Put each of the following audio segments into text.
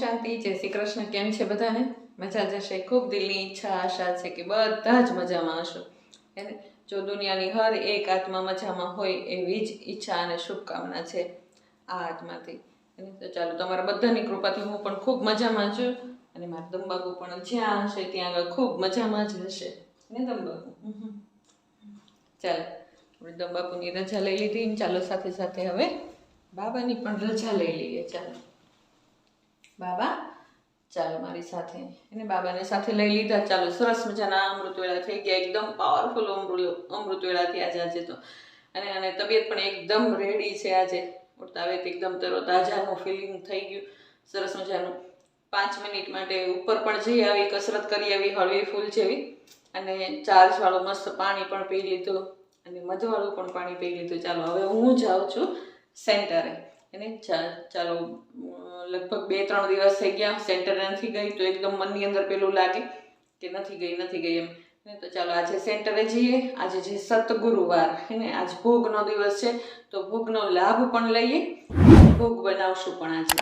શાંતિ, જય શ્રી કૃષ્ણ, કેમ છે બધાને? મજા જશે. ખૂબ દિલની ઈચ્છા, આશા છે કે બધા જ મજામાં હશો. જો દુનિયાની હર એક આત્મા મજામાં હોય એવી જ ઈચ્છા અને શુભકામના છે આ આત્માથી. તો ચાલો, તમારા બધાની કૃપાથી હું પણ ખૂબ મજામાં છું અને મારા દંબાગુ પણ જ્યાં હશે ત્યાં આગળ ખૂબ મજામાં જ હશે. ને દંબાગુ. ચાલો, આપણે દમબાપુની રજા લઈ લીધી ચાલો સાથે સાથે હવે બાબાની પણ રજા લઈ લઈએ. ચાલો. બાબા, ચાલો મારી સાથે. એને બાબાને સાથે લઈ લીધા. ચાલો, સરસ મજાના અમૃતવેળા થઈ ગયા. એકદમ પાવરફુલ અમૃત આજે આજે તો. અને અને તબિયત પણ એકદમ રેડી છે આજે. ઉઠતા આવે તો એકદમ તરો તાજાનું ફિલિંગ થઈ ગયું. સરસ મજાનું. પાંચ મિનિટ માટે ઉપર પણ જઈ આવી, કસરત કરી આવી, હળવી ફૂલ જેવી. અને ચાર્જવાળું મસ્ત પાણી પણ પી લીધું. અને મધવાળું પણ પાણી પી લીધું. ચાલો, હવે હું જાઉં છું સેન્ટરે. એને ચાલો લગભગ બે, ત્રણ દિવસ થઈ ગયા. સેન્ટર નથી ગઈ, તો એકદમ મનની અંદર પેલું લાગે કે નથી ગઈ નથી ગઈ એમ. તો ચાલો આજે સેન્ટરે જઈએ. આજે જે સત ગુરુવાર એને આજ ભોગનો દિવસ છે, તો ભોગનો લાભ પણ લઈએ. ભોગ બનાવશું પણ આજે?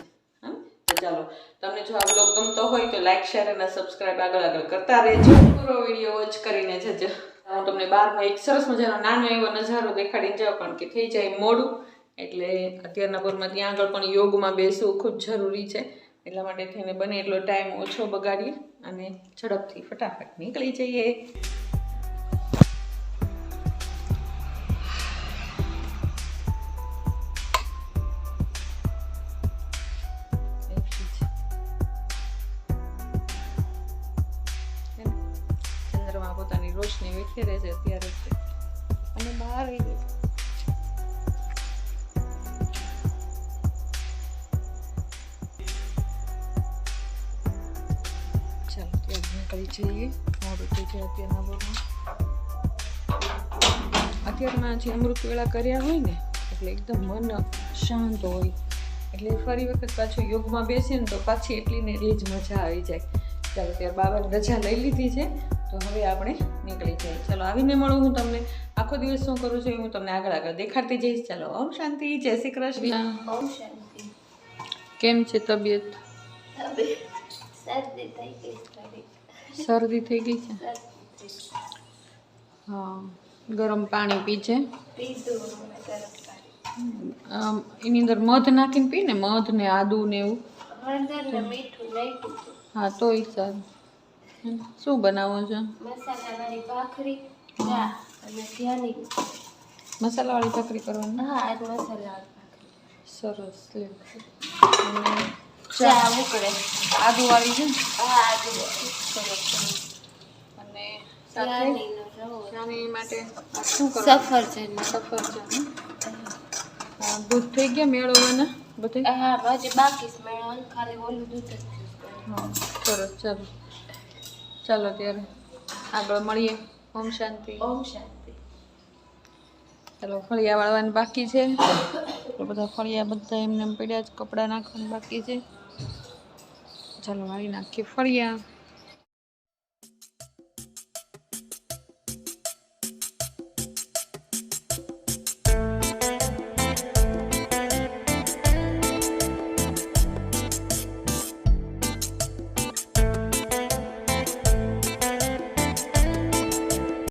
તો ચાલો, તમને જો આ બ્લોગ ગમતો હોય તો લાઈક શેર અને સબસ્ક્રાઇબ આગળ આગળ કરતા રહેજો. પૂરો વીડિયો વોચ કરીને જજો. હું તમને બારમાં એક સરસ મજાનો નાનો એવો નજારો દેખાડીને જાઉં પણ કે થઈ જાય મોડું. એટલે અત્યારના પરમાં ત્યાં આગળ પણ યોગમાં બેસવું ખૂબ જરૂરી છે. એટલા માટે થઈને બને એટલો ટાઈમ ઓછો બગાડીએ અને ઝડપથી ફટાફટ નીકળી જઈએ. ચંદ્રમાં પોતાની રોશની વિખેરે છે અત્યારે. અને બહાર જઈએ મોડું થઈ જાય અત્યારના બોલમાં અત્યારમાં જે અમૃત વેળા કર્યા હોય ને એટલે એકદમ મન શાંત હોય. એટલે ફરી વખત પાછું યોગમાં બેસીએ ને તો પાછી એટલી ને એટલી જ મજા આવી જાય. ચાલો ત્યારે બાબાની રજા લઈ લીધી છે. તો હવે આપણે નીકળી જઈએ. ચાલો આવીને મળું હું તમને. આખો દિવસ શું કરું છું એ હું તમને આગળ આગળ દેખાડતી જઈશ. ચાલો ઓમ શાંતિ. જય શ્રી કૃષ્ણ. ઓમ શાંતિ. કેમ છે તબિયત? હવે શરદી થઈ ગઈ. શરદી થઈ ગઈ છે? હા ગરમ પાણી પીજે. એની અંદર મધ નાખીને પી ને મધ ને આદુ ને એવું? હા તોય સારું. હમ, શું બનાવો છો? મસાલાવાળી ભાખરી ચા મસાલાવાળી ભાખરી કરવાની? સરસ અને ચા ઉકળે. આદુવાળી છે ને? સરસ અને સાથે માટે? શું કરવા સફરજન સફરજન દૂધ થઈ ગયા મેળવવાના બધું? હા હજી બાકી મેળવવાનું. ખાલી ઓલું દૂધ જ હા સરસ ચાલો. ચાલો ત્યારે આગળ મળીએ. ઓમ શાંતિ. ઓમ શાંતિ. ચાલો ફળિયા વાળવાનું બાકી છે. બધા ફળિયા બધા એમને એમ પડ્યા જ કપડાં નાખવાનું બાકી છે. ચાલો વાળી નાખીએ ફળિયા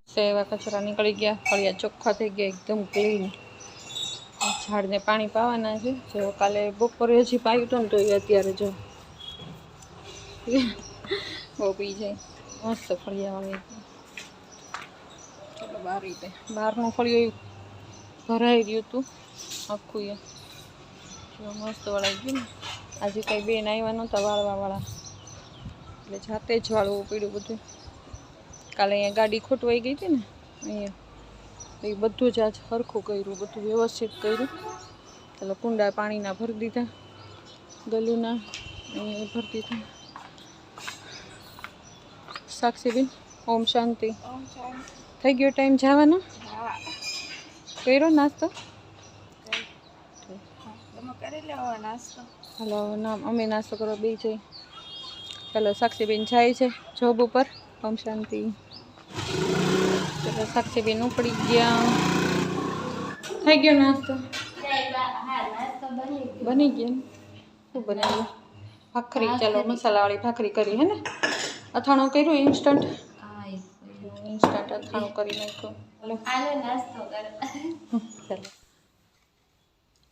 સેવા કચરા નીકળી ગયા ફળિયા ચોખ્ખા થઈ ગયા એકદમ ક્લીન ઝાડને પાણી પાવાના છે જો કાલે બપોરે હજી પાયું હતું ને તો એ અત્યારે જો બહુ પી જાય મસ્ત ફળિયાવાળી ચલો બહાર રીતે. બહારનું ફળિયું ભરાઈ રહ્યું હતું આખું એ. મસ્ત વળાઈ ગયું ને. આજે કાંઈ બેન આવ્યા નહોતા વાળવાવાળા. એટલે જાતે જ વાળવું પડ્યું બધું. કાલે અહીંયા ગાડી ખોટવાઈ ગઈ હતી ને અહીંયા. એ બધું જ આજ સરખું કર્યું બધું વ્યવસ્થિત કર્યું. એટલે કુંડા પાણીના ભરી દીધા ગલુના અહીંયા ભરી દીધા. સાક્ષીબેન ઓમ શાંતિ. થઈ ગયો ટાઈમ જવાનો? કર્યો નાસ્તો? હલો કરી લેવો નાસ્તો. હાલો નામ અમે નાસ્તો કરવા બે જઈ ચાલો સાક્ષીબેન જાય છે જોબ ઉપર. ઓમ શાંતિ. ચાલો સાક્ષીબેન ઉપડી ગયા. થઈ ગયો નાસ્તો? બની ગયો. ને? શું બનાવ્યું? ભાખરી. ચાલો મસાલાવાળી ભાખરી કરી હે ને? અથાણું કર્યું ઇન્સ્ટન્ટ ઇન્સ્ટન્ટ અથાણું કરી નાખ્યું. ચાલો.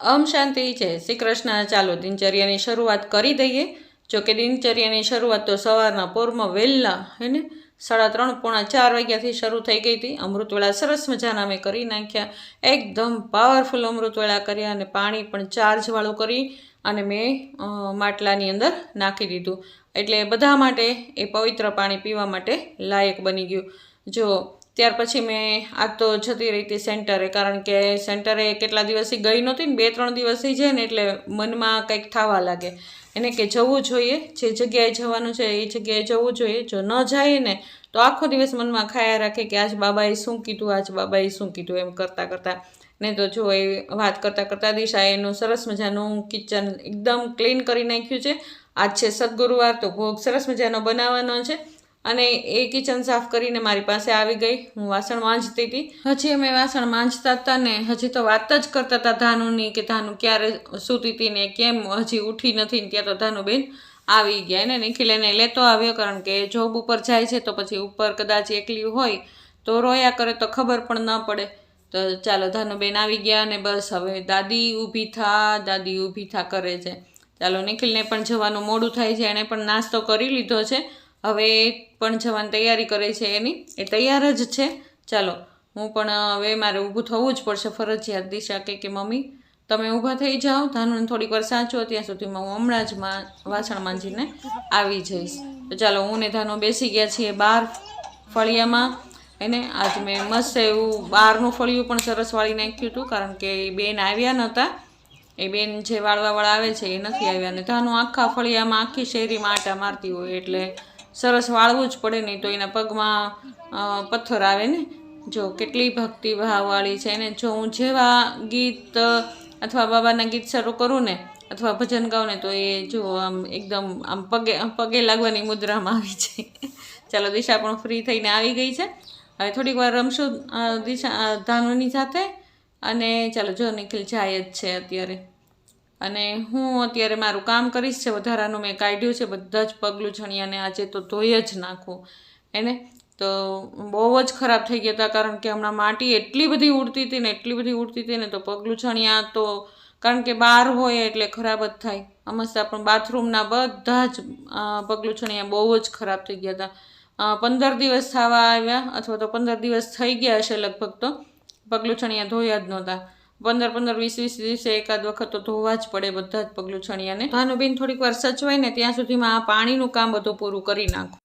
ઓમ શાંતિ છે. શ્રી કૃષ્ણ ચાલો દિનચર્યાની શરૂઆત કરી દઈએ. જો કે દિનચર્યાની શરૂઆત તો સવારના પોરમાં વહેલા હે ને? સાડા ત્રણ પોણા ચાર વાગ્યાથી શરૂ થઈ ગઈ હતી. અમૃતવેળા સરસ મજાના અમે કરી નાખ્યા. એકદમ પાવરફુલ અમૃતવેળા કર્યા અને પાણી પણ ચાર્જવાળું કરી અને મેં માટલાની અંદર નાખી દીધું. એટલે બધા માટે એ પવિત્ર પાણી પીવા માટે લાયક બની ગયું. જો, ત્યાર પછી મેં આજ તો જતી રહી હતી સેન્ટરે, કારણ કે સેન્ટરે કેટલા દિવસથી ગઈ નહોતી ને બે ત્રણ દિવસ થઈ જાય ને, એટલે મનમાં કંઈક થવા લાગે. એને કે જવું જોઈએ, જે જગ્યાએ જવાનું છે એ જગ્યાએ જવું જોઈએ. જો ન જાય ને, તો આખો દિવસ મનમાં ખાયા રાખે કે આજ બાબાએ શું કીધું, આજ બાબાએ શું કીધું, એમ કરતાં કરતાં ને તો જો એ વાત કરતાં કરતાં દિશા એનું સરસ મજાનું કિચન એકદમ ક્લીન કરી નાખ્યું છે. આજ છે સદગુરુવાર, તો ભોગ સરસ મજાનો બનાવવાનો છે. અને એ કિચન સાફ કરીને મારી પાસે આવી ગઈ. હું વાસણ માંજતી હતી. હજી અમે વાસણ માંજતા હતા ને હજી તો વાત જ કરતા હતા ધાનુની કે ધાનુ ક્યારે સૂતી હતી ને કેમ હજી ઉઠી નથી ને ત્યાં તો ધાનુબેન આવી ગયા. ને નિખિલ એને લેતો આવ્યો કારણ કે જોબ ઉપર જાય છે તો પછી ઉપર કદાચ એકલી હોય તો રોયા કરે તો ખબર પણ ન પડે. તો ચાલો ધાનુબેન આવી ગયા અને બસ હવે દાદી ઊભી થા, દાદી ઊભી થા કરે છે. ચાલો નિખિલને પણ જવાનું મોડું થાય છે, એણે પણ નાસ્તો કરી લીધો છે. હવે પણ જવાની તૈયારી કરે છે એની. એ તૈયાર જ છે. ચાલો, હું પણ હવે મારે ઊભું થવું જ પડશે ફરજિયાત. દિશા કે કે, મમ્મી, તમે ઊભા થઈ જાઓ. ધાનુને થોડીક વાર સાચો ત્યાં સુધીમાં હું હમણાં જ વાસણ માંજીને આવી જઈશ. તો ચાલો હું ને ધાનો બેસી ગયા છીએ બહાર ફળિયામાં. એને આજ મેં મસ્ત એવું બહારનું ફળિયું પણ સરસ વાળી નાખ્યું હતું, કારણ કે એ બેન આવ્યા નહોતા. એ બેન જે વાળવાવાળા આવે છે એ નથી આવ્યા. ને ધાનું આખા ફળિયામાં, આખી શેરીમાં આટા મારતી હોય, એટલે સરસ વાળવું જ પડે, નહીં તો એના પગમાં પથ્થર આવે ને. જો કેટલી ભક્તિભાવવાળી છે ને. જો હું જેવા ગીત, અથવા બાબાના ગીત શરૂ કરું ને, અથવા ભજન ગાઉં ને, તો એ જો આમ એકદમ આમ પગે પગે લાગવાની મુદ્રામાં આવી છે ચાલો દિશા પણ ફ્રી થઈને આવી ગઈ છે. હવે થોડીક વાર રમશું દિશા ધાનુની સાથે. અને ચાલો, જો નિખિલ જાય જ છે અત્યારે. અને હું અત્યારે મારું કામ કરીશ છે, વધારાનું મેં કાઢ્યું છે, બધા જ પગલું છણિયાને આજે તો ધોઈ જ નાખું. એને તો બહુ જ ખરાબ થઈ ગયા હતા, કારણ કે હમણાં માટી એટલી બધી ઉડતી હતી ને, એટલી બધી ઉડતી હતી ને, તો પગલું છણિયા તો કારણ કે બહાર હોય એટલે ખરાબ જ થાય. અમસ્તા પણ બાથરૂમના બધા જ પગલું છણિયા બહુ જ ખરાબ થઈ ગયા હતા. પંદર દિવસ થવા આવ્યા, અથવા તો પંદર દિવસ થઈ ગયા હશે લગભગ તો. પગલુંછણિયા ધોયા જ નહોતા. પંદર પંદર, વીસ વીસ દિવસે એકાદ વખત તો ધોવા જ પડે બધા જ પગલું છણિયાને ભાનુબેન થોડીક વાર સચવાય ને ત્યાં સુધીમાં આ પાણીનું કામ બધું પૂરું કરી નાખું.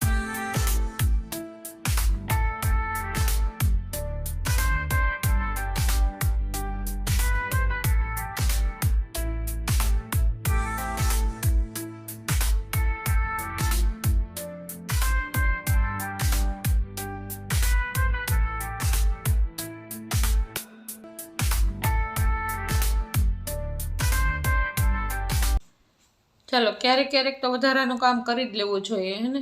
ચાલો, ક્યારેક ક્યારેક તો વધારાનું કામ કરી જ લેવું જોઈએ, હે ને?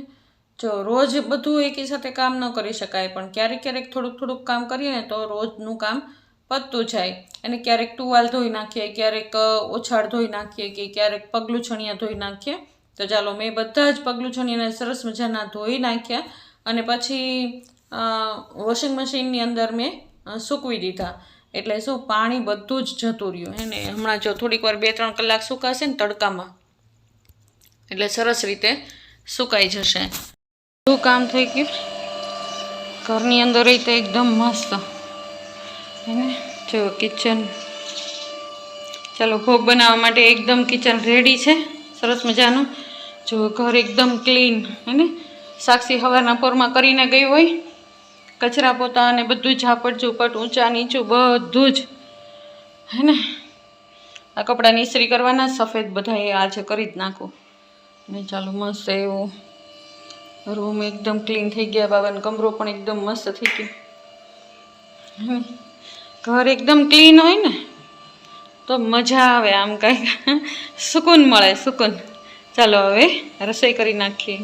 જો રોજ બધું એકી સાથે કામ ન કરી શકાય, પણ ક્યારેક ક્યારેક થોડુંક થોડુંક કામ કરીએ ને તો રોજનું કામ પતતું જાય. અને ક્યારેક ટુવાલ ધોઈ નાખીએ, ક્યારેક ઓછાળ ધોઈ નાખીએ કે ક્યારેક પગલું છણિયા ધોઈ નાખીએ. તો ચાલો, મેં બધા જ પગલું છણિયાને સરસ મજાના ધોઈ નાખ્યા અને પછી વોશિંગ મશીનની અંદર મેં સૂકવી દીધા. એટલે શું, પાણી બધું જ જતું રહ્યું, હે ને? હમણાં જો થોડીક વાર બે ત્રણ કલાક સુકાશે ને તડકામાં. એટલે સરસ રીતે સુકાઈ જશે. શું કામ થઈ ગયું? ઘરની અંદર રહી તો એકદમ મસ્ત. એને જો કિચન ચાલો, ભોગ બનાવવા માટે એકદમ કિચન રેડી છે. સરસ મજાનું. જો ઘર એકદમ ક્લીન હેને સાક્ષી હવાના પોરમાં કરીને ગઈ હોય. કચરા પોતા અને બધું ઝાપટ ઝૂપટ ઊંચા નીચું બધું જ. હે ને? આ કપડાં ઇસ્ત્રી કરવાના, સફેદ બધાએ આજે કરી જ નાખું. ને ચાલો મસ્ત એવું રૂમ એકદમ ક્લીન થઈ ગયા. બાબાનો કમરો પણ એકદમ મસ્ત થઈ ગયો. ઘર એકદમ ક્લીન હોય ને, તો મજા આવે આમ કાંઈક. સુકૂન મળે, સુકૂન. ચાલો હવે રસોઈ કરી નાખીએ.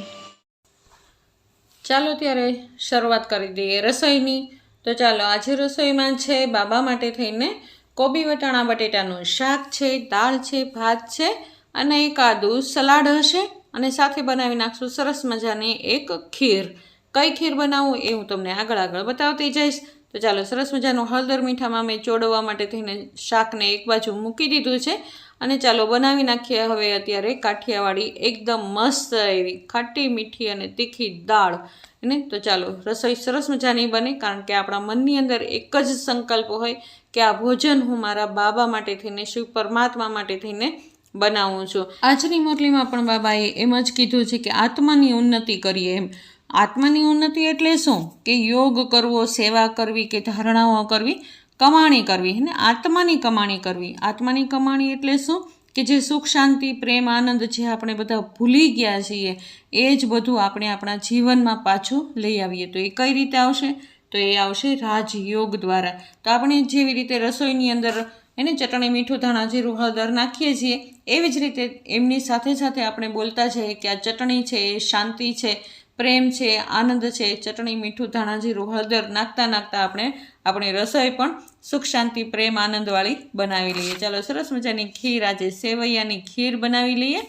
ચાલો ત્યારે શરૂઆત કરી દઈએ રસોઈની. તો ચાલો આજે રસોઈમાં છે બાબા માટે થઈને કોબી વટાણા, બટેટાનું શાક છે, દાળ છે, ભાત છે અને એકાદું સલાડ હશે અને સાથે બનાવી નાખશું સરસ મજાની એક ખીર. કઈ ખીર બનાવવું એ હું તમને આગળ આગળ બતાવતી જઈશ. તો ચાલો સરસ મજાનું હળદર મીઠામાં મેં ચોડવા માટે થઈને શાકને એક બાજુ મૂકી દીધું છે. અને ચાલો બનાવી નાખીએ હવે અત્યારે કાઠિયાવાડી એકદમ મસ્ત એવી ખાટી મીઠી અને તીખી દાળ. ને તો ચાલો રસોઈ સરસ મજાની બને કારણ કે આપણા મનની અંદર એક જ સંકલ્પ હોય કે આ ભોજન હું મારા બાબા માટે થઈને શિવ પરમાત્મા માટે થઈને બનાવું છું. આજની મુરલીમાં પણ બાબાએ એમ જ કીધું છે કે આત્માની ઉન્નતિ કરીએ એમ. આત્માની ઉન્નતિ એટલે શું? કે યોગ કરવો, સેવા કરવી, કે ધારણાઓ કરવી, કમાણી કરવી. અને આત્માની કમાણી કરવી. આત્માની કમાણી એટલે શું? કે જે સુખ, શાંતિ, પ્રેમ, આનંદ જે આપણે બધા ભૂલી ગયા છીએ, એ જ બધું આપણે આપણા જીવનમાં પાછું લઈ આવીએ. તો એ કઈ રીતે આવશે? તો એ આવશે રાજયોગ દ્વારા. તો આપણે જેવી રીતે રસોઈની અંદર એને ચટણી મીઠું, ધાણા જીરું, હળદર નાખીએ છીએ. એવી જ રીતે એમની સાથે સાથે આપણે બોલતા જઈએ કે આ ચટણી છે, એ શાંતિ છે, પ્રેમ છે, આનંદ છે. ચટણી મીઠું, ધાણા જીરું, હળદર નાખતા નાખતા આપણે આપણી રસોઈ પણ સુખ, શાંતિ, પ્રેમ, આનંદવાળી બનાવી લઈએ. ચાલો, સરસ મજાની ખીર આજે સેવૈયાની ખીર બનાવી લઈએ.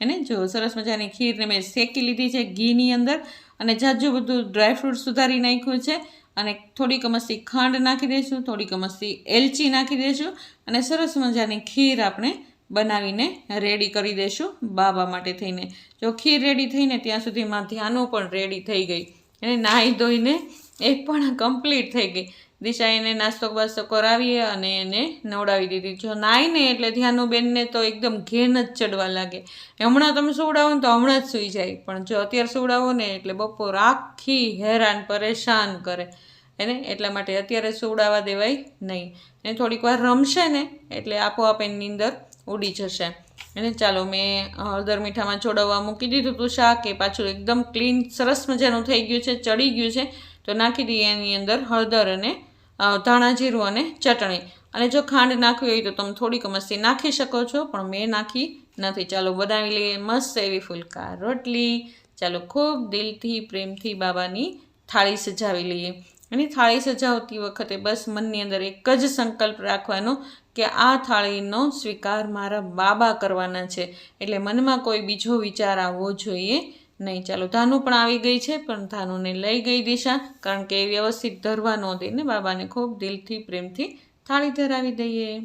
એને જો સરસ મજાની ખીરને મેં શેકી લીધી છે ઘીની અંદર. અને જાજુ બધું ડ્રાયફ્રૂટ સુધારી નાખ્યું છે. અને થોડીક મસ્તી ખાંડ નાખી દઈશું થોડીક મસ્તી એલચી નાખી દઈશું અને સરસ મજાની ખીર આપણે બનાવીને રેડી કરી દઈશું બાબા માટે થઈને. જો ખીર રેડી થઈને ત્યાં સુધીમાં ધ્યાનો પણ રેડી થઈ ગઈ. એને નાહી ધોઈને એ પણ કમ્પ્લીટ થઈ ગઈ. દિશા એને નાસ્તો બાસ્તો કરાવીએ અને એને નવડાવી દીધી. જો નાહીને એટલે ધ્યાનું બેનને તો એકદમ ઘેન જ ચડવા લાગે. હમણાં તમે સુવડાવો ને તો હમણાં જ સૂઈ જાય. પણ જો અત્યારે સુવડાવો ને એટલે બપોર આખી હેરાન, પરેશાન કરે. એને એટલા માટે અત્યારે સુવડાવવા દેવાય નહીં. એને થોડીક વાર રમશે ને એટલે આપોઆપ એની અંદર ઉડી જશે. એને ચાલો મેં હળદર મીઠામાં ચોડવવા મૂકી દીધું હતું શાક. એ પાછું એકદમ ક્લીન, સરસ મજાનું થઈ ગયું છે, ચડી ગયું છે. તો નાખી દઈએ એની અંદર હળદર અને ધાણા જીરું અને ચટણી. અને જો ખાંડ નાખવી હોય તો તમે થોડીક મસ્તી નાખી શકો છો, પણ મેં નાખી નથી. ચાલો બનાવી લઈએ મસ્ત એવી ફુલકા રોટલી. ચાલો ખૂબ દિલથી, પ્રેમથી બાબાની થાળી સજાવી લઈએ. અને થાળી સજાવતી વખતે બસ મનની અંદર એક જ સંકલ્પ રાખવાનો કે આ થાળીનો સ્વીકાર મારા બાબા કરવાના છે. એટલે મનમાં કોઈ બીજો વિચાર આવવો જોઈએ નહીં, ચાલો, ધાનું પણ આવી ગઈ છે, પણ ધાનુને લઈ ગઈ દિશા, કારણ કે એ વ્યવસ્થિત ધરવા નહોતી ને બાબાને ખૂબ દિલથી, પ્રેમથી થાળી ધરાવી દઈએ.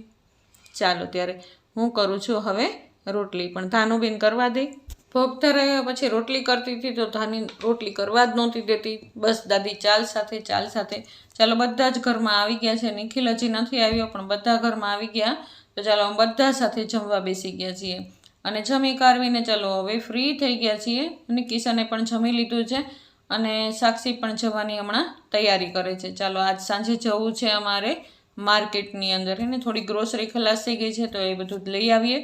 ચાલો, ત્યારે હું કરું છું હવે રોટલી, પણ ધાનુબેન કરવા દે. ભોગ ધરાવ્યા પછી રોટલી કરતી હતી તો ધાની રોટલી કરવા જ નહોતી દેતી. બસ, દાદી, ચાલ સાથે ચાલ સાથે. ચાલો, બધા જ ઘરમાં આવી ગયા છે. નિખિલ હજી નથી આવ્યો, પણ બધા ઘરમાં આવી ગયા. તો ચાલો બધા સાથે જમવા બેસી ગયા છીએ. અને જમી કારવીને ચાલો, હવે ફ્રી થઈ ગયા છીએ. અને કિશને પણ જમી લીધું છે અને સાક્ષી પણ જવાની હમણાં તૈયારી કરે છે. ચાલો, આજ સાંજે જવું છે અમારે માર્કેટની અંદર એને થોડી ગ્રોસરી ખલાસ થઈ ગઈ છે, તો એ બધું લઈ આવીએ.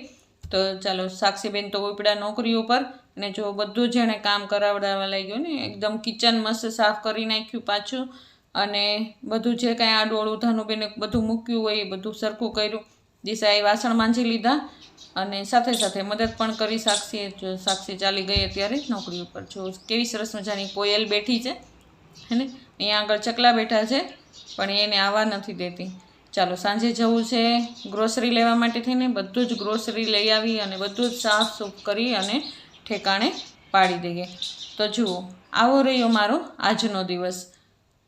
તો ચાલો, સાક્ષીબેન તો ઉપડા નોકરી ઉપર અને જો બધું જેણે કામ કરાવડાવવા લાગ્યું ને, એકદમ કિચન મસ્ત સાફ કરી નાખ્યું પાછું અને બધું જે કાંઈ આડોળું ધાનુબેને બધું મૂક્યું હોય એ બધું સરખું કર્યું. દિશાએ વાસણ માંજી લીધા અને સાથે સાથે મદદ પણ કરી સાક્ષી જો સાક્ષી ચાલી ગઈ અત્યારે નોકરી ઉપર. જો કેવી સરસ મજાની કોયલ બેઠી છે હેને અહીંયા આગળ ચકલા બેઠા છે, પણ એને આવવા નથી દેતી. ચાલો, સાંજે જવું છે ગ્રોસરી લેવા માટે થઈને બધું જ ગ્રોસરી લઈ આવી અને બધું જ સાફ સૂફ કરી અને ઠેકાણે પાડી દઈએ. તો જુઓ, આવો રહ્યો મારો આજનો દિવસ.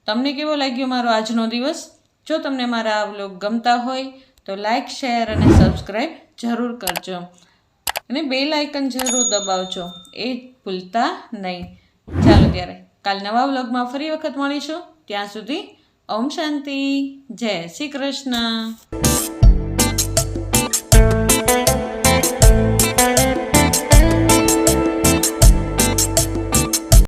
તમને કેવો લાગ્યો મારો આજનો દિવસ? જો તમને મારા આ વ્લોગ ગમતા હોય તો લાઇક શેર અને સબસ્ક્રાઈબ જરૂર કરજો. અને બેલ આઇકન જરૂર દબાવજો. એ ભૂલતા નહીં. ચાલો ત્યારે કાલ નવા વ્લોગમાં ફરી વખત મળીશું. ત્યાં સુધી ઓમ શાંતિ. જય શ્રી કૃષ્ણ.